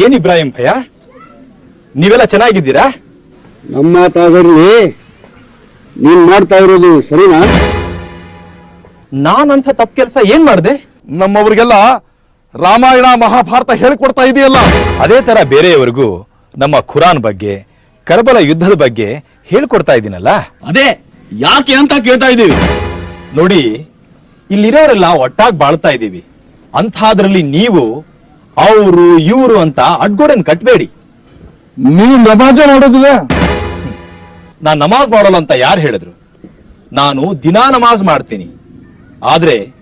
ಏನ್ ಇಬ್ರಾಹಿಂ ಭಯ? ನೀವೆಲ್ಲ ಚೆನ್ನಾಗಿದ್ದೀರಾ? ನಮ್ಮ ಮಾತಾಗರ್ಲಿ ನೀನ್ ಮಾಡ್ತಾ ಇರೋದು ಸರಿನಾ? ನಾನಂತ ತಪ್ಪು ಕೆಲಸ ಏನ್ ಮಾಡ್ದೆ? ನಮ್ಮವ್ರಿಗೆಲ್ಲ ರಾಮಾಯಣ ಮಹಾಭಾರತ ಹೇಳಿಕೊಡ್ತಾ ಇದೆಯಲ್ಲ. ಅದೇ ತರ ಬೇರೆಯವರಿಗೂ ನಮ್ಮ ಖುರಾನ್ ಬಗ್ಗೆ ಕರ್ಬಲ ಯುದ್ಧದ ಬಗ್ಗೆ ಹೇಳ್ಕೊಡ್ತಾ ಇದ್ದೀನಲ್ಲ ಅದೇ ಯಾಕೆ ಅಂತ ಕೇಳ್ತಾ ಇದ್ದೀವಿ ನೋಡಿ ಇಲ್ಲಿರೋರೆಲ್ಲ ಒಟ್ಟಾಗಿ ಬಾಳ್ತಾ ಇದ್ದೀವಿ ಅಂಥದ್ರಲ್ಲಿ ನೀವು ಅವರು ಇವರು ಅಂತ ಅಡ್ಗೋಡನ್ ಕಟ್ಬೇಡಿ. ನೀ ನಮಾಜ ಮಾಡೋದಿಲ್ಲ ನಾನ್ ನಮಾಜ್ ಮಾಡೋಲ್ಲ ಅಂತ ಯಾರು ಹೇಳಿದ್ರು? ನಾನು ದಿನಾ ನಮಾಜ್ ಮಾಡ್ತೀನಿ. ಆದ್ರೆ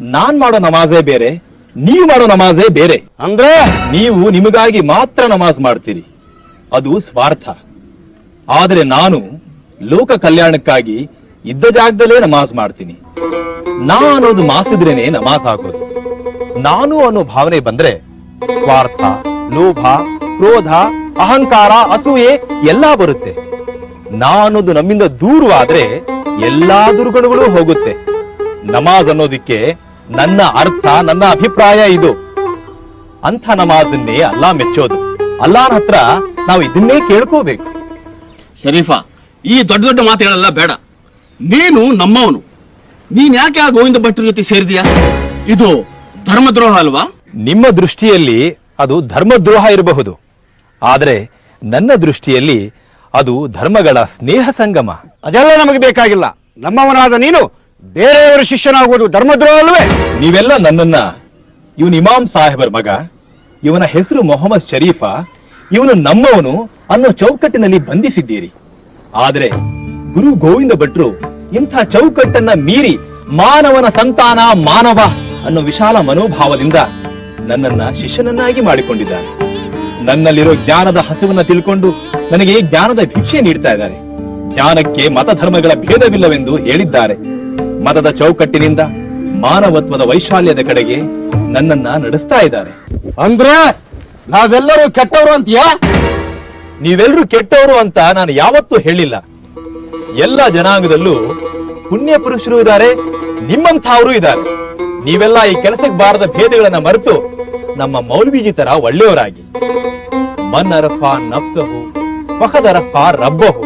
ನಾನ್ ಮಾಡೋ ನಮಾಜೇ ಬೇರೆ ನೀವು ಮಾಡೋ ನಮಾಜೇ ಬೇರೆ. ಅಂದ್ರೆ? ನೀವು ನಿಮಗಾಗಿ ಮಾತ್ರ ನಮಾಜ್ ಮಾಡ್ತೀರಿ. ಅದು ಸ್ವಾರ್ಥ. ಆದ್ರೆ ನಾನು ಲೋಕ ಕಲ್ಯಾಣಕ್ಕಾಗಿ ಇದ್ದ ಜಾಗದಲ್ಲೇ ನಮಾಜ್ ಮಾಡ್ತೀನಿ. ನಾ ಅನ್ನೋದು ಮಾಸಿದ್ರೇನೆ ನಮಾಜ್ ಹಾಕೋದು. ನಾನು ಅನ್ನೋ ಭಾವನೆ ಬಂದ್ರೆ ಸ್ವಾರ್ಥ, ಲೋಭ, ಕ್ರೋಧ, ಅಹಂಕಾರ, ಅಸೂಯೆ ಎಲ್ಲಾ ಬರುತ್ತೆ. ನಾ ಅನ್ನೋದು ನಮ್ಮಿಂದ ದೂರವಾದ್ರೆ ಎಲ್ಲಾ ದುರ್ಗುಣಗಳು ಹೋಗುತ್ತೆ. ನಮಾಜ್ ಅನ್ನೋದಿಕ್ಕೆ ನನ್ನ ಅರ್ಥ, ನನ್ನ ಅಭಿಪ್ರಾಯ ಇದು. ಅಂಥ ನಮಾಜನ್ನೇ ಅಲ್ಲಾ ಮೆಚ್ಚೋದು. ಅಲ್ಲಾನ ಹತ್ರ ನಾವು ಇದನ್ನೇ ಕೇಳ್ಕೋಬೇಕು. ಶರೀಫಾ, ಈ ದೊಡ್ಡ ದೊಡ್ಡ ಮಾತುಗಳೆಲ್ಲ ಬೇಡ. ನೀನು ನಮ್ಮವನು. ನೀನ್ ಯಾಕೆ ಆ ಗೋವಿಂದ ಭಟ್ರ ಜೊತೆ ಸೇರಿದ್ಯಾ? ಇದು ಧರ್ಮದ್ರೋಹ ಅಲ್ವಾ? ನಿಮ್ಮ ದೃಷ್ಟಿಯಲ್ಲಿ ಅದು ಧರ್ಮದ್ರೋಹ ಇರಬಹುದು. ಆದರೆ ನನ್ನ ದೃಷ್ಟಿಯಲ್ಲಿ ಅದು ಧರ್ಮಗಳ ಸ್ನೇಹ ಸಂಗಮ. ಅದೆಲ್ಲ ನಮಗೆ ಬೇಕಾಗಿಲ್ಲ. ನಮ್ಮವನಾದ ನೀನು ಬೇರೆಯವರ ಶಿಷ್ಯನಾಗುವುದು ಧರ್ಮದ್ರೋಹ ಅಲ್ವೇ ನೀವೆಲ್ಲ ನನ್ನನ್ನ ಇವನು ಇಮಾಮ್ ಸಾಹೇಬರ್ ಮಗ ಇವನ ಹೆಸರು ಮೊಹಮ್ಮದ್ ಶರೀಫ ಇವನು ನಮ್ಮವನು ಅನ್ನೋ ಚೌಕಟ್ಟಿನಲ್ಲಿ ಬಂಧಿಸಿದ್ದೀರಿ. ಆದರೆ ಗುರು ಗೋವಿಂದ ಭಟ್ರು ಇಂಥ ಚೌಕಟ್ಟನ್ನ ಮೀರಿ ಮಾನವನ ಸಂತಾನ ಮಾನವ ಅನ್ನೋ ವಿಶಾಲ ಮನೋಭಾವದಿಂದ ನನ್ನನ್ನ ಶಿಷ್ಯನನ್ನಾಗಿ ಮಾಡಿಕೊಂಡಿದ್ದಾನೆ. ನನ್ನಲ್ಲಿರೋ ಜ್ಞಾನದ ಹಸುವನ್ನ ತಿಳ್ಕೊಂಡು ನನಗೆ ಜ್ಞಾನದ ಭಿಕ್ಷೆ ನೀಡ್ತಾ ಇದ್ದಾರೆ. ಜ್ಞಾನಕ್ಕೆ ಮತಧರ್ಮಗಳ ಭೇದವಿಲ್ಲವೆಂದು ಹೇಳಿದ್ದಾರೆ. ಮತದ ಚೌಕಟ್ಟಿನಿಂದ ಮಾನವತ್ವದ ವೈಶಾಲ್ಯದ ಕಡೆಗೆ ನನ್ನನ್ನ ನಡೆಸ್ತಾ ಇದ್ದಾರೆ. ಅಂದ್ರೆ ನಾವೆಲ್ಲರೂ ಕೆಟ್ಟವರು ಅಂತೀಯಾ? ನೀವೆಲ್ಲರೂ ಕೆಟ್ಟವರು ಅಂತ ನಾನು ಯಾವತ್ತೂ ಹೇಳಿಲ್ಲ. ಎಲ್ಲ ಜನಾಂಗದಲ್ಲೂ ಪುಣ್ಯ ಪುರುಷರು ಇದ್ದಾರೆ ನಿಮ್ಮಂಥವರು ಇದ್ದಾರೆ. ನೀವೆಲ್ಲ ಈ ಕೆಲಸಕ್ಕೆ ಬಾರದ ಭೇದಗಳನ್ನ ಮರೆತು ನಮ್ಮ ಮೌಲ್ವೀಜಿ ತರ ಒಳ್ಳೆಯವರಾಗಿ. ಮನ್ ಅರಫಾ ನಫ್ಸಹು ಫಹದ್ ಅರಫಾ ರಬ್ಬಹು.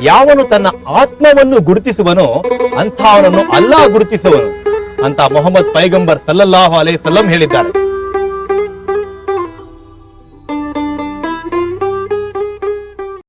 ಯಾವನು ತನ್ನ ಆತ್ಮವನ್ನು ಗುರುತಿಸುವನೋ ಅಂಥವನನ್ನು ಅಲ್ಲಾ ಗುರುತಿಸುವನು. ಅಂತ ಮೊಹಮ್ಮದ್ ಪೈಗಂಬರ್ ಸಲ್ಲಲ್ಲಾಹು ಅಲೈಹಿ ಸಲ್ಲಂ ಹೇಳಿದ್ದಾರೆ.